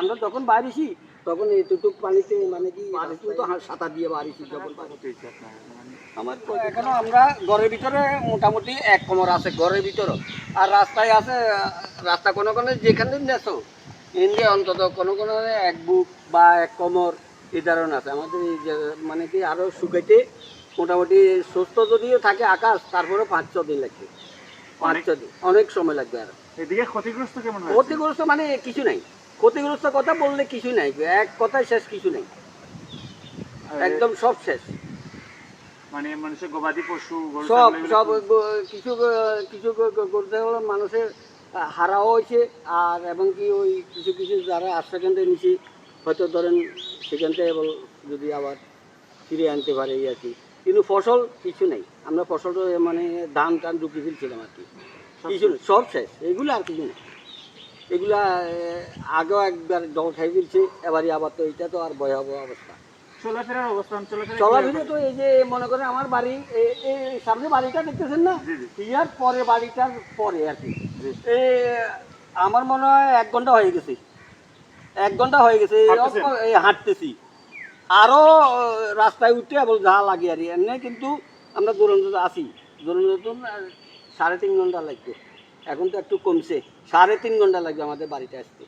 আমরা যখন বাড়িছি তখন এতটুক পানিতে মানে কি তো সাঁতার দিয়ে বাড়িছি যখন আমার তো এখনও আমরা ঘরের ভিতরে মোটামুটি এক কোমর আছে ঘরের ভিতরে আর রাস্তায় আছে রাস্তা কোনো কোনো যেখানে নেছো ইন্ডিয়া অন্তত কোনো কোনো এক বুক বা এক কোমর এই ধরনের আছে। আমাদের মানে কি আরও শুকাইতে মোটামুটি সুস্থ যদিও থাকে আকাশ তারপরে পাঁচ ছ দিন লাগবে। পাঁচ ছ দিন। অনেক সময় লাগবে আর। এদিকে ক্ষতিগ্রস্ত কেমন ক্ষতিগ্রস্ত মানে কিছু নাই। ক্ষতিগ্রস্ত কথা বললে কিছু নাই এক কথায় শেষ কিছু নাই। একদম সব শেষ। মানে মানুষের গবাদি পশু সব সব কিছু কিছু করতে হলো মানুষের হারাও হয়েছে। আর এবং কি ওই কিছু কিছু যারা আশ্রয়কেন্দ্রে নিছি হয়তো ধরেন সেখান থেকে যদি আবার ফিরে আনতে পারে এই আর কি। কিন্তু ফসল কিছু নেই। আমরা ফসল মানে ধান টান ঢুকিয়ে ফেলছিলাম আর কি। কিছু নেই। সব শেষ। এগুলো আর কিছু নেই। এগুলা আগেও একবার খাই ফেলছে এবারই আবার তো এটা তো আর ভয়াবহ অবস্থা। চলাফেরার অবস্থান চলাফেরা তো এই যে মনে করেন আমার বাড়ি এই- সামনে বাড়িটা দেখতেছেন না। ইয়ার পরে বাড়িটার পরে আর কি। এই আমার মনে হয় এক ঘণ্টা হয়ে গেছে। এক ঘণ্টা হয়ে গেছে এই হাঁটতেছি। আরও রাস্তায় উঠতে এবং যা লাগে আর। এমনি কিন্তু আমরা দুরন্ত আছি। দুরন্ত সাড়ে তিন ঘণ্টা লাগবে। এখন তো একটু কমছে। সাড়ে তিন ঘণ্টা লাগবে আমাদের বাড়িতে আসতে।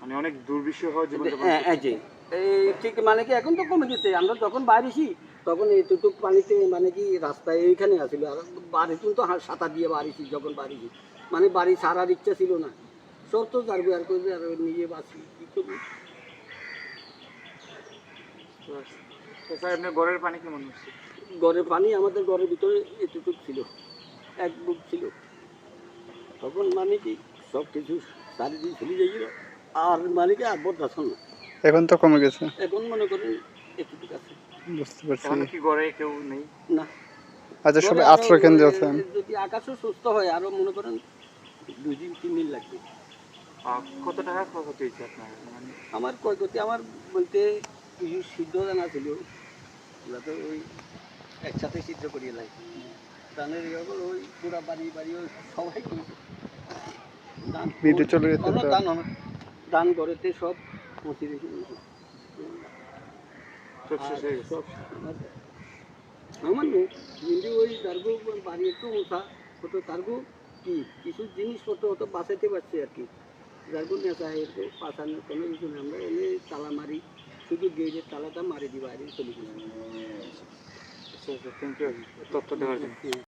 মানে অনেক দুর্বিষহ হয় হ্যাঁ এই যে এই ঠিক মানে কি এখন তো কমে গেছে। আমরা যখন বাড়িছি তখন এতটুক পানিতে মানে কি রাস্তায় এইখানে আসছিল আর বাড়ি হা- সাঁতার দিয়ে বাড়িছি যখন বাড়িছি মানে বাড়ি সারার ইচ্ছা ছিল না। সব তো যারবে আর করবে আর নিজে বাঁচি কী করবি? তো আপনার ঘরের পানি কেমন হচ্ছে? ঘরের পানি আমাদের ঘরের ভিতরে এতটুক ছিল। এক বুক ছিল। তখন মানে কি সব কিছু চারিদিকে চলে যাইছিল আর মানে কি আর না। এখন তো কমে গেছে। এখন মনে করেন এতটুক আছে। বুঝতে পারছি। এখন কি ঘরে কেউ নেই? না। আচ্ছা সবাই আশ্রয় কেন্দ্রে আছেন? যদি আকাশও সুস্থ হয় আরও মনে করেন দুই দিন তিন দিন লাগবে। কত টাকা ক্ষতি হয়েছে আপনার? মানে আমার ক্ষয়ক্ষতি আমার বলতে কিছু সিদ্ধ জানা ছিল। যাতে ওই একসাথে সিদ্ধ করিয়ে লাগে। ধানের ওই পুরা বাড়ি বাড়ি ওই সবাই করেছে। ভিডিও চলে হবে ধান করেতে সব গেছে। আমার কিন্তু ওই তারগু বাড়ি একটু উঠা হতো তারগু কি? কিছু জিনিসপত্র হতো বাঁচাতে পারছে আর কি। যারগু নেশা হয়েছে পাশানোর কোনো কিছু নেই। আমরা এনে তালা মারি শুধু গেটের তালাটা মারি দিই বাইরে চলে গেলাম। থ্যাংক তথ্য দেওয়ার জন্য।